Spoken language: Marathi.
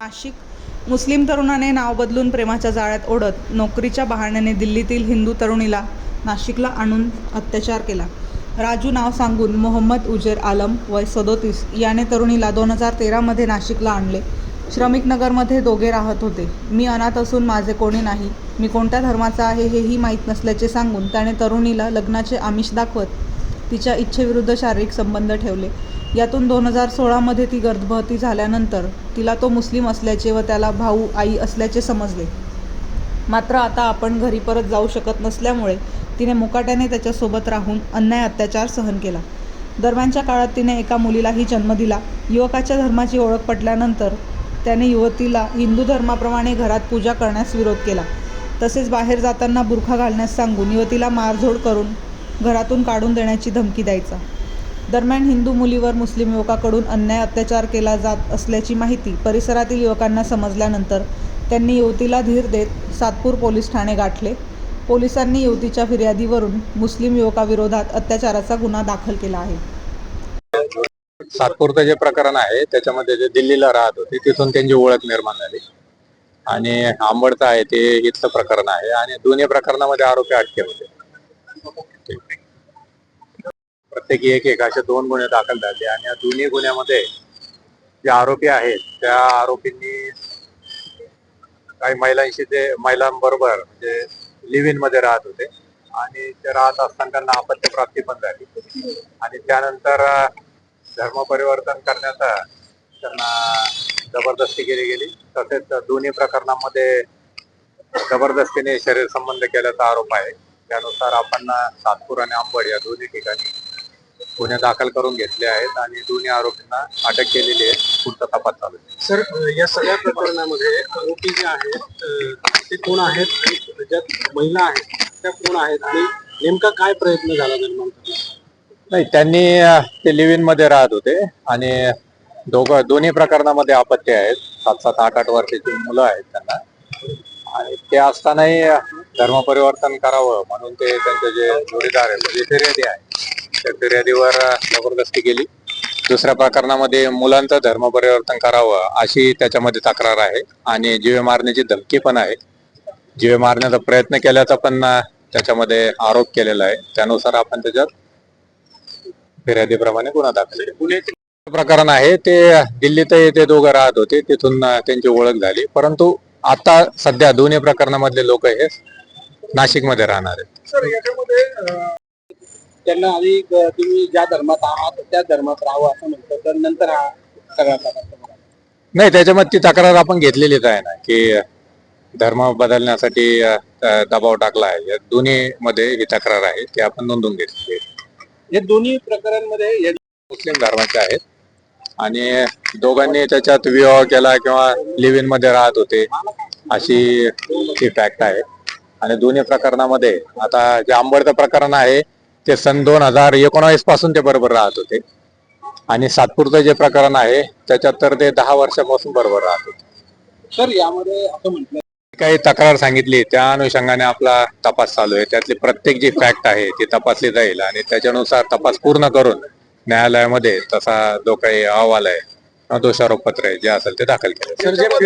नाशिक. मुस्लिम तरुणाने नाव बदलून प्रेमाच्या जाळ्यात ओढत नोकरीच्या बहाण्याने दिल्लीतील हिंदू तरुणीला नाशिकला आणून अत्याचार केला. राजू नाव सांगून मोहम्मद उजेर आलम वय सदोतीस याने तरुणीला दोन हजार तेरामध्ये नाशिकला आणले. श्रमिक नगरमध्ये दोघे राहत होते. मी अनाथ असून माझे कोणी नाही. मी कोणत्या धर्माचा आहे हेही माहीत नसल्याचे सांगून त्याने तरुणीला लग्नाचे आमिष दाखवत तिच्या इच्छेविरुद्ध शारीरिक संबंध ठेवले. यातून दोन हजार सोळामध्ये ती गर्भवती झाल्यानंतर तिला तो मुस्लिम असल्याचे व त्याला भाऊ आई असल्याचे समजले. मात्र आता आपण घरी परत जाऊ शकत नसल्यामुळे तिने मुकाट्याने त्याच्यासोबत राहून अन्याय अत्याचार सहन केला. दरम्यानच्या काळात तिने एका मुलीलाही जन्म दिला. युवकाच्या धर्माची ओळख पटल्यानंतर त्याने युवतीला हिंदू धर्माप्रमाणे घरात पूजा करण्यास विरोध केला. तसेच बाहेर जाताना बुरखा घालण्यास सांगून युवतीला मारझोड करून घरातून काढून देण्याची धमकी द्यायचा. दरम्यान हिंदू मुलीवर मुस्लिम युवकाकडून अन्याय अत्याचार केला जात असल्याची माहिती परिसरातील युवकांना समजल्यानंतर त्यांनी युवतीला धीर देत सातपूर पोलीस ठाणे गाठले. पोलिसांनी युवतीच्या फिर्यादीवरून मुस्लिम युवकाविरोधात अत्याचाराचा गुन्हा दाखल केला आहे. सातपूरचं जे प्रकरण आहे त्याच्यामध्ये जे दिल्लीला राहत होती तिथून त्यांची ओळख निर्माण झाली. आणि आंबडचं आहे ते इथलं प्रकरण आहे. आणि दोन्ही प्रकरणामध्ये आरोपी अटके होते प्रत्येकी एक एक असे दोन गुन्हे दाखल झाले आणि या दोन्ही गुन्ह्यामध्ये जे आरोपी आहेत त्या आरोपींनी काही महिलांशी ते महिलांबरोबर म्हणजे लिव्ह इनमध्ये राहत होते आणि ते राहत असताना त्यांना अपत्य प्राप्ती पण झाली. आणि त्यानंतर धर्म परिवर्तन करण्याचा त्यांना जबरदस्ती केली गेली. तसेच दोन्ही प्रकरणामध्ये जबरदस्तीने शरीर संबंध केल्याचा आरोप आहे. त्यानुसार आपण सातपूर आणि आंबड या दोन्ही ठिकाणी गुन्हे दाखल करून घेतले आहेत आणि दोन्ही आरोपींना अटक केलेली आहे. पुढचा तपास चालू आहे. सर या सगळ्या प्रकरणामध्ये आरोपी जे आहेत ते कोण आहेत ज्यात महिला आहेत त्या कोण आहेत आणि नेमका काय प्रयत्न झाला निर्माण? नाही त्यांनी ते लिव्ह इनमध्ये राहत होते आणि दोघं दोन्ही प्रकरणामध्ये अपत्य आहेत. सात सात आठ आठ वर्षाची मुलं आहेत त्यांना. आणि ते असतानाही अं, धर्म परिवर्तन करावं म्हणून ते त्यांचे जे जोडीदार आहेत म्हणजे फिर्यादी आहे फिर्यादीवर जबरदस्ती केली. दुसऱ्या प्रकरणामध्ये मुलांचं धर्म परिवर्तन करावं अशी त्याच्यामध्ये तक्रार आहे आणि जीवे मारण्याची धमकी पण आहे. जीवे मारण्याचा प्रयत्न केल्याचा पण त्याच्यामध्ये आरोप केलेला आहे. त्यानुसार आपण त्याच्यात फिर्यादीप्रमाणे गुन्हा दाखल प्रकरण आहे ते दिल्लीत ते दोघं राहत होते. तिथून त्यांची ओळख झाली. परंतु आता सध्या दोन्ही प्रकरणामधले लोक हे नाशिकमध्ये राहणार आहेत. त्यांना आधी तुम्ही ज्या धर्मात आहात त्या धर्मात राहावं असं म्हणतो तर नंतर हा सगळा प्रकार. नाही त्याच्यामध्ये ती तक्रार आपण घेतलेलीच आहे ना की धर्म बदलण्यासाठी दबाव टाकला आहे या दोन्ही मध्ये ही तक्रार आहे ती आपण नोंदवून घेतली आहे. हे दोन्ही प्रकरणांमध्ये या- मुस्लिम धर्माचे आहेत आणि दोघांनी त्याच्यात विवाह केला किंवा लिव्ह इनमध्ये राहत होते अशी ती फॅक्ट आहे आणि दोन्ही प्रकरणामध्ये आता जे आंबडचं प्रकरण आहे ते सन दोन हजार एकोणावीसपासून ते बरोबर राहत होते. आणि सातपूरचं जे प्रकरण आहे त्याच्यात तर ते दहा वर्षापासून बरोबर राहत होते. सर यामध्ये असं म्हटलं काही तक्रार सांगितली त्या अनुषंगाने आपला तपास चालू आहे. त्यातली प्रत्येक जी फॅक्ट आहे ती तपासली जाईल. आणि त्याच्यानुसार तपास पूर्ण करून न्यायालयामध्ये तसा जो काही अहवाल आहे किंवा दोषारोपपत्र आहे जे असेल ते दाखल केलं